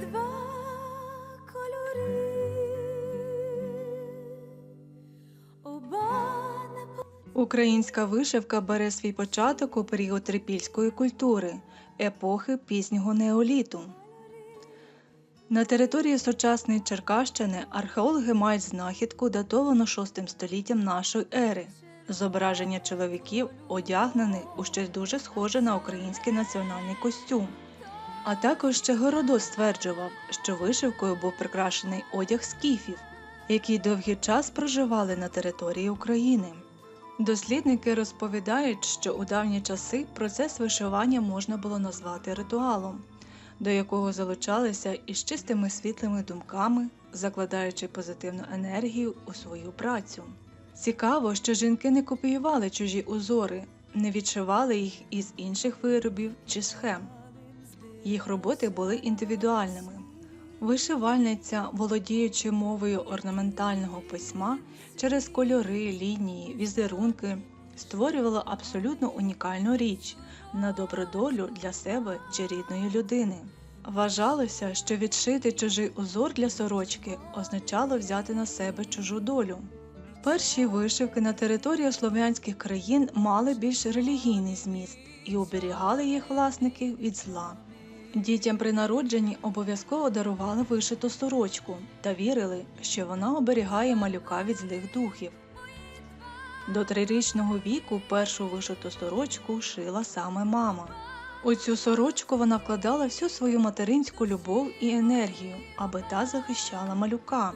два кольори. Українська вишивка бере свій початок у період трипільської культури, епохи пізнього неоліту. На території сучасної Черкащини археологи мають знахідку, датовану VI століттям нашої ери. Зображення чоловіків одягнених у щось дуже схоже на український національний костюм. А також ще Городос стверджував, що вишивкою був прикрашений одяг скіфів, які довгий час проживали на території України. Дослідники розповідають, що у давні часи процес вишивання можна було назвати ритуалом, до якого залучалися із чистими світлими думками, закладаючи позитивну енергію у свою працю. Цікаво, що жінки не копіювали чужі узори, не відшивали їх із інших виробів чи схем. Їх роботи були індивідуальними. Вишивальниця, володіючи мовою орнаментального письма, через кольори, лінії, візерунки, створювала абсолютно унікальну річ на добру долю для себе чи рідної людини. Вважалося, що відшити чужий узор для сорочки означало взяти на себе чужу долю. Перші вишивки на території слов'янських країн мали більш релігійний зміст і оберігали їх власники від зла. Дітям при народженні обов'язково дарували вишиту сорочку та вірили, що вона оберігає малюка від злих духів. До трирічного віку першу вишиту сорочку шила саме мама. У цю сорочку вона вкладала всю свою материнську любов і енергію, аби та захищала малюка.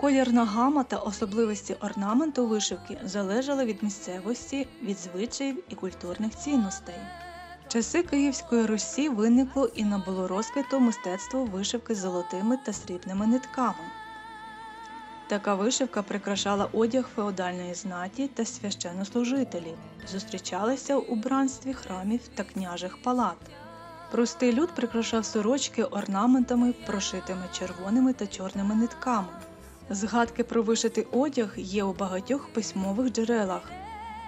Колірна гама та особливості орнаменту вишивки залежали від місцевості, від звичаїв і культурних цінностей. Часи Київської Русі виникло і набуло розквіту мистецтво вишивки золотими та срібними нитками. Така вишивка прикрашала одяг феодальної знаті та священнослужителів, зустрічалася у убранстві храмів та княжих палат. Простий люд прикрашав сорочки орнаментами, прошитими червоними та чорними нитками. Згадки про вишитий одяг є у багатьох письмових джерелах,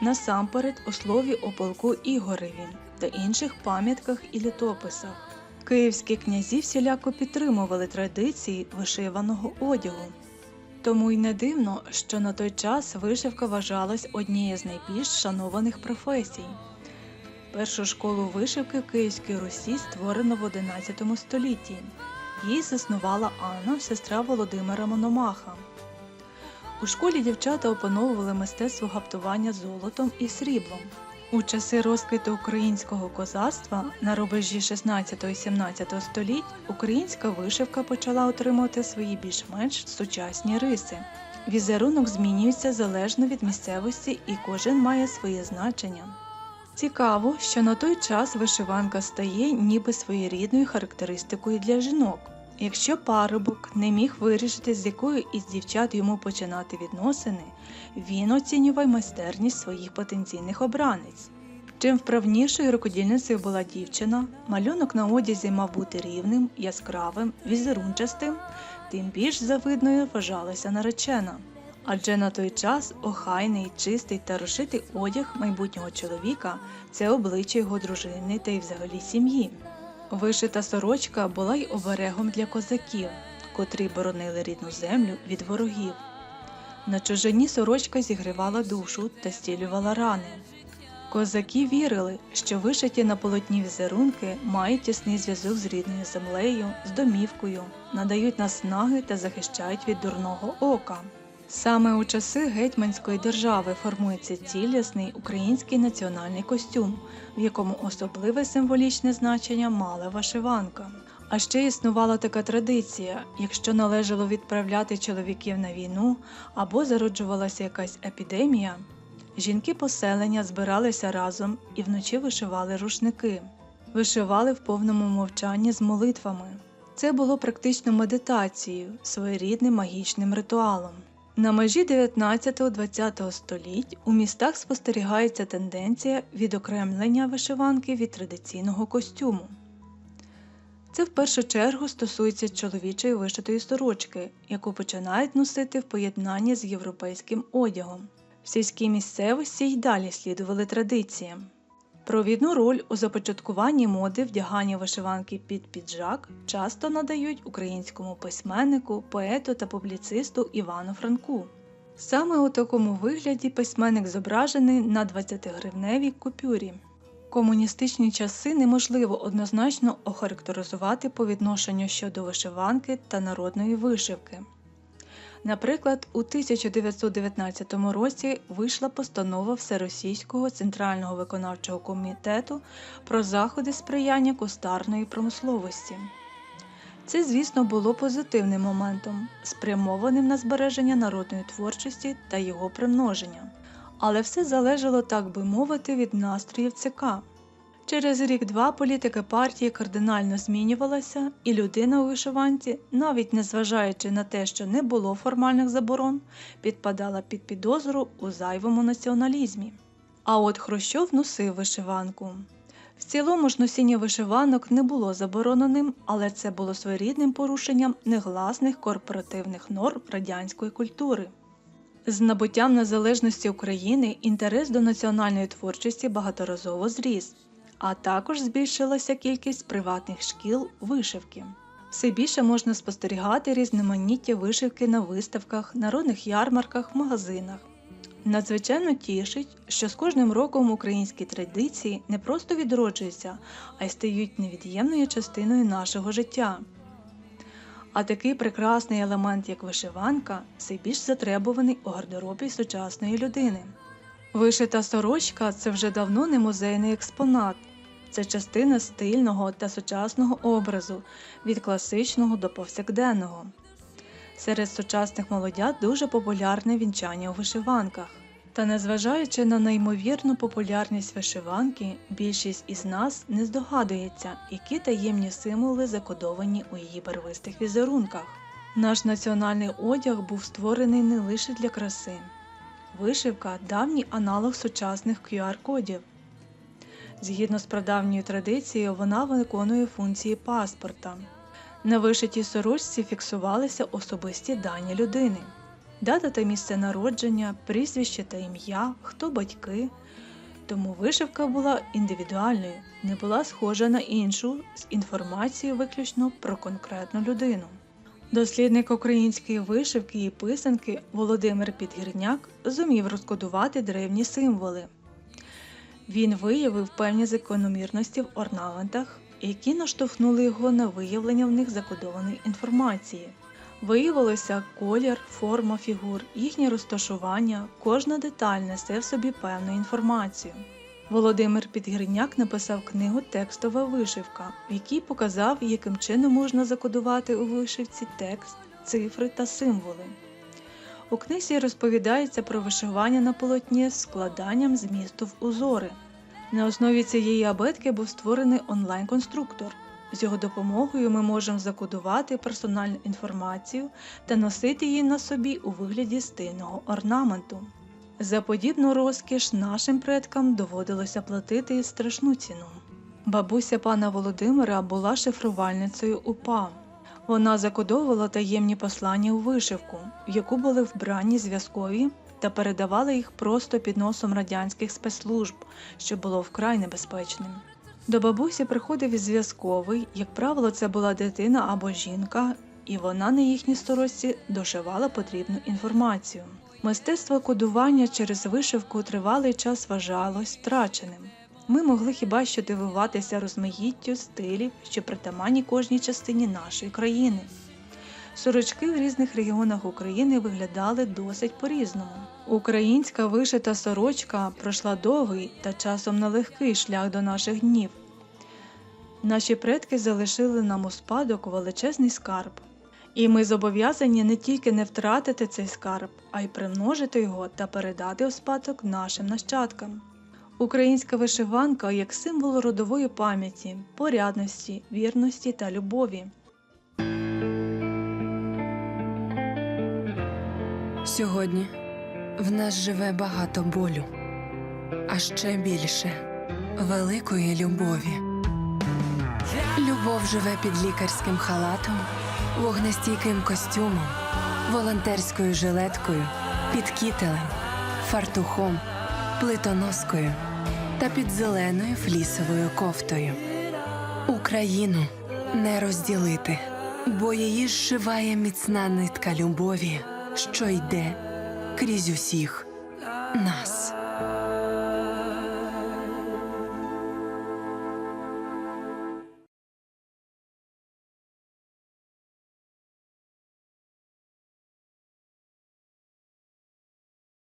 насамперед у слові о полку Ігореві та інших пам'ятках і літописах. Київські князі всіляко підтримували традиції вишиваного одягу. Тому й не дивно, що на той час вишивка вважалась однією з найбільш шанованих професій. Першу школу вишивки в Київській Русі створено в XI столітті. Її заснувала Анна, сестра Володимира Мономаха. У школі дівчата опановували мистецтво гаптування золотом і сріблом. У часи розквіту українського козацтва на рубежі 16 і 17 століть українська вишивка почала отримувати свої більш-менш сучасні риси. Візерунок змінюється залежно від місцевості і кожен має своє значення. Цікаво, що на той час вишиванка стає ніби своєрідною характеристикою для жінок. Якщо парубок не міг вирішити, з якою із дівчат йому починати відносини, він оцінював майстерність своїх потенційних обранець. Чим вправнішою рукодільницею була дівчина, малюнок на одязі мав бути рівним, яскравим, візерунчастим, тим більш завидною вважалася наречена. Адже на той час охайний, чистий та розшитий одяг майбутнього чоловіка це обличчя його дружини та й взагалі сім'ї. Вишита сорочка була й оберегом для козаків, котрі боронили рідну землю від ворогів. На чужині сорочка зігрівала душу та стілювала рани. Козаки вірили, що вишиті на полотні візерунки мають тісний зв'язок з рідною землею, з домівкою, надають наснаги та захищають від дурного ока. Саме у часи гетьманської держави формується цілісний український національний костюм, в якому особливе символічне значення мала вишиванка. А ще існувала така традиція: якщо належало відправляти чоловіків на війну або зароджувалася якась епідемія, жінки поселення збиралися разом і вночі вишивали рушники, вишивали в повному мовчанні з молитвами. Це було практично медитацією, своєрідним магічним ритуалом. На межі 19-20 століть у містах спостерігається тенденція відокремлення вишиванки від традиційного костюму. Це в першу чергу стосується чоловічої вишитої сорочки, яку починають носити в поєднанні з європейським одягом. В сільській місцевості й далі слідували традиціям. Провідну роль у започаткуванні моди вдягання вишиванки під піджак часто надають українському письменнику, поету та публіцисту Івану Франку. Саме у такому вигляді письменник зображений на 20-гривневій купюрі. Комуністичні часи неможливо однозначно охарактеризувати по відношенню щодо вишиванки та народної вишивки. Наприклад, у 1919 році вийшла постанова Всеросійського центрального виконавчого комітету про заходи сприяння кустарної промисловості. Це, звісно, було позитивним моментом, спрямованим на збереження народної творчості та його примноження. Але все залежало, так би мовити, від настроїв ЦК. Через рік-два політика партії кардинально змінювалася, і людина у вишиванці, навіть незважаючи на те, що не було формальних заборон, підпадала під підозру у зайвому націоналізмі. А от Хрущов носив вишиванку. В цілому ж носіння вишиванок не було забороненим, але це було своєрідним порушенням негласних корпоративних норм радянської культури. З набуттям незалежності України інтерес до національної творчості багаторазово зріс, а також збільшилася кількість приватних шкіл вишивки. Все більше можна спостерігати різноманіття вишивки на виставках, народних ярмарках, магазинах. Надзвичайно тішить, що з кожним роком українські традиції не просто відроджуються, а й стають невід'ємною частиною нашого життя. А такий прекрасний елемент, як вишиванка, все більш затребуваний у гардеробі сучасної людини. Вишита сорочка це вже давно не музейний експонат, це частина стильного та сучасного образу від класичного до повсякденного. Серед сучасних молодят дуже популярне вінчання у вишиванках. Та незважаючи на неймовірну популярність вишиванки, більшість із нас не здогадується, які таємні символи закодовані у її барвистих візерунках. Наш національний одяг був створений не лише для краси. Вишивка давній аналог сучасних QR-кодів. Згідно з прадавньою традицією, вона виконує функції паспорта. На вишитій сорочці фіксувалися особисті дані людини, дата та місце народження, прізвище та ім'я, хто батьки. Тому вишивка була індивідуальною, не була схожа на іншу з інформацією виключно про конкретну людину. Дослідник української вишивки і писанки Володимир Підгірняк зумів розкодувати древні символи. Він виявив певні закономірності в орнаментах, які наштовхнули його на виявлення в них закодованої інформації. Виявилося колір, форма фігур, їхнє розташування, кожна деталь несе в собі певну інформацію. Володимир Підгірняк написав книгу Текстова вишивка, в якій показав, яким чином можна закодувати у вишивці текст, цифри та символи. У книзі розповідається про вишивання на полотні з складанням змісту в узори. На основі цієї абетки був створений онлайн-конструктор. З його допомогою ми можемо закодувати персональну інформацію та носити її на собі у вигляді стильного орнаменту. За подібну розкіш нашим предкам доводилося платити страшну ціну. Бабуся пана Володимира була шифрувальницею УПА. Вона закодовувала таємні послання у вишивку, в яку були вбрані зв'язкові та передавала їх просто під носом радянських спецслужб, що було вкрай небезпечним. До бабусі приходив зв'язковий, як правило, це була дитина або жінка, і вона на їхній сторожці дошивала потрібну інформацію. Мистецтво кодування через вишивку тривалий час вважалось втраченим. Ми могли хіба що дивуватися розмаїттю стилів, що притаманні кожній частині нашої країни. Сорочки в різних регіонах України виглядали досить по-різному. Українська вишита сорочка пройшла довгий та часом нелегкий шлях до наших днів. Наші предки залишили нам у спадок величезний скарб. І ми зобов'язані не тільки не втратити цей скарб, а й примножити його та передати у спадок нашим нащадкам. Українська вишиванка як символ родової пам'яті, порядності, вірності та любові. Сьогодні в нас живе багато болю, а ще більше великої любові. Любов живе під лікарським халатом, вогнестійким костюмом, волонтерською жилеткою, під кітелем, фартухом, плитоноскою. та під зеленою флісовою кофтою. Україну не розділити, бо її зшиває міцна нитка любові, що йде крізь усіх нас.